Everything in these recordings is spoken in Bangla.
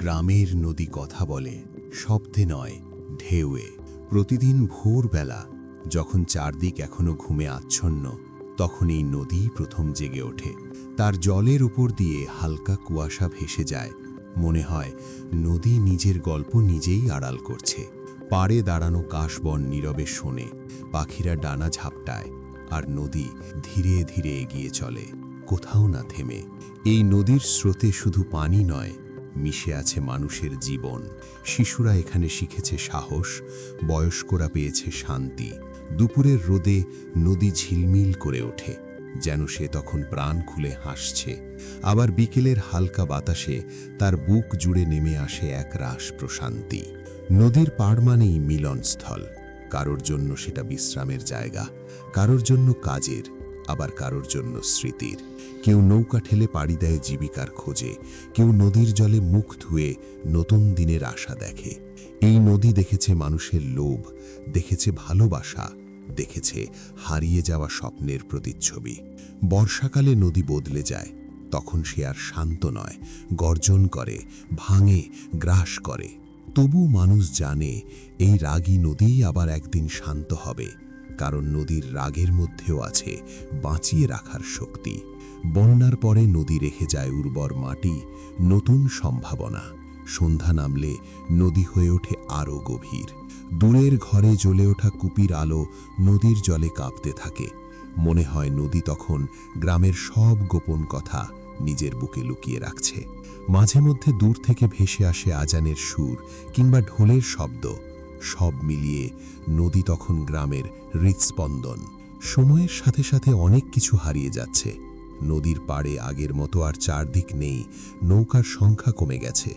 গ্রামের নদী কথা বলে, শব্দে নয়, ঢেউয়ে। প্রতিদিন ভোরবেলা, যখন চারদিক এখনও ঘুমে আচ্ছন্ন, তখন এই নদী প্রথম জেগে ওঠে। তার জলের উপর দিয়ে হালকা কুয়াশা ভেসে যায়। মনে হয়, নদী নিজের গল্প নিজেই আড়াল করছে। পাড়ে দাঁড়ানো কাশবন নীরবে শোনে, পাখিরা ডানা ঝাপটায়, আর নদী ধীরে ধীরে এগিয়ে চলে, কোথাও না থেমে। এই নদীর স্রোতে শুধু পানি নয় মিশে আছে মানুষের জীবন। শিশুরা এখানে শিখেছে সাহস, বয়স্করা পেয়েছে শান্তি। দুপুরের রোদে নদী ঝিলমিল করে ওঠে, যেন সে তখন প্রাণ খুলে হাসছে। আবার বিকেলের হালকা বাতাসে তার বুক জুড়ে নেমে আসে এক রাস প্রশান্তি। নদীর পাড় মানেই মিলনস্থল। কারোর জন্য সেটা বিশ্রামের জায়গা, কারোর জন্য কাজের। আবার কারোর জন্য স্মৃতির। কেউ নৌকা ঠেলে পাড়ি দেয় জীবিকার খোঁজে, কেউ নদীর জলে মুখ ধুয়ে নতুন দিনের আশা দেখে। এই নদী দেখেছে মানুষের লোভ, দেখেছে ভালোবাসা, দেখেছে হারিয়ে যাওয়া স্বপ্নের প্রতিচ্ছবি। বর্ষাকালে নদী বদলে যায়, তখন সে আর শান্ত নয়, গর্জন করে, ভাঙে, গ্রাস করে। তবু মানুষ জানে, এই রাগী নদীই আবার একদিন শান্ত হবে। কারণ নদীর রাগের মধ্যেও আছে বাঁচিয়ে রাখার শক্তি। বন্যার পরে নদী রেখে যায় উর্বর মাটি, নতুন সম্ভাবনা। সন্ধ্যা নামলে নদী হয়ে ওঠে আরও গভীর। দূরের ঘরে জ্বলে ওঠা কুপির আলো নদীর জলে কাঁপতে থাকে। মনে হয় নদী তখন গ্রামের সব গোপন কথা নিজের বুকে লুকিয়ে রাখছে। মাঝে মধ্যে দূর থেকে ভেসে আসে আজানের সুর কিংবা ঢোলের শব্দ। সব মিলিয়ে নদী তখন গ্রামের হৃৎস্পন্দন। সময়ের সাথে সাথে অনেক কিছু হারিয়ে যাচ্ছে। নদীর পাড়ে আগের মতো আর চারদিক নেই, নৌকার সংখ্যা কমে গেছে,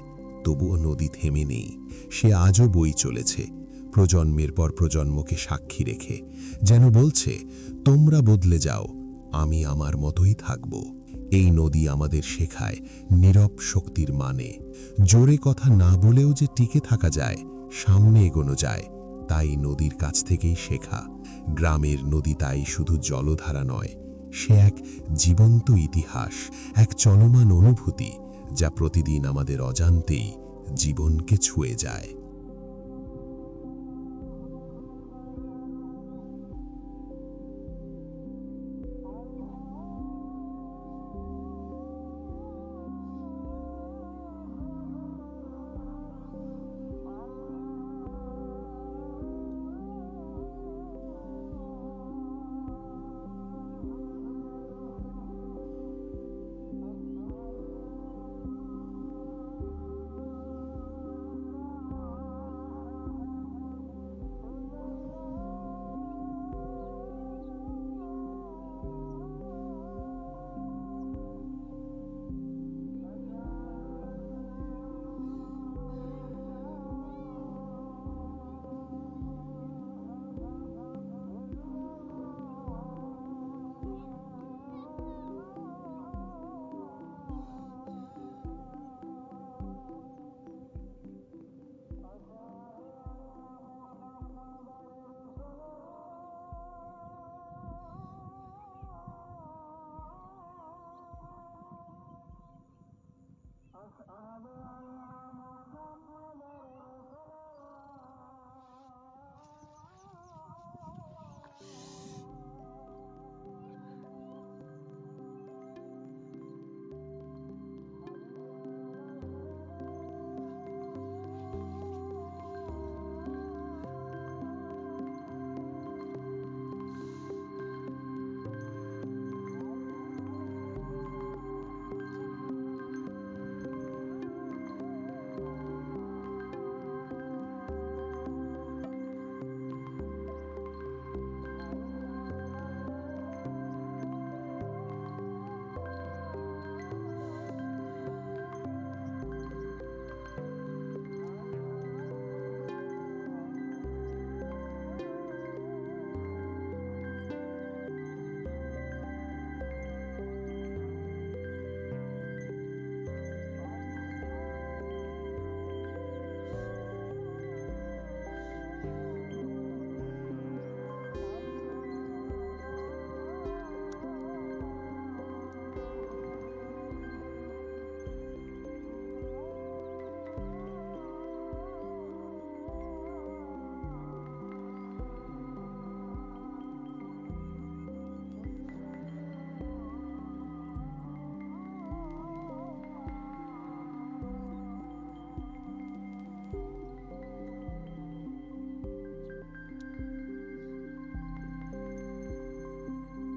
তবুও নদী থেমে নেই। সে আজও বই চলেছে, প্রজন্মের পর প্রজন্মকে সাক্ষী রেখে, যেন বলছে, তোমরা বদলে যাও, আমি আমার মতোই থাকব। এই নদী আমাদের শেখায় নীরব শক্তির মানে। জোরে কথা না বলেও যে টিকে থাকা যায় সামনে এগোনো যায়, তাই নদীর কাছ থেকেই শেখা। গ্রামের নদী তাই শুধু জলধারা নয়, সে এক জীবন্ত ইতিহাস, এক চলমান অনুভূতি, যা প্রতিদিন আমাদের অজান্তেই জীবনকে ছুঁয়ে যায়।